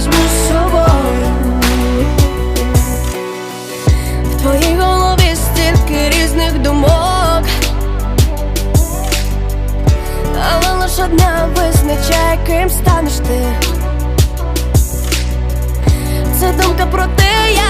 візьму з собою. В твоїй голові стільки різних думок. Але лиш одна визначає, ким станеш ти. Це думка про те, як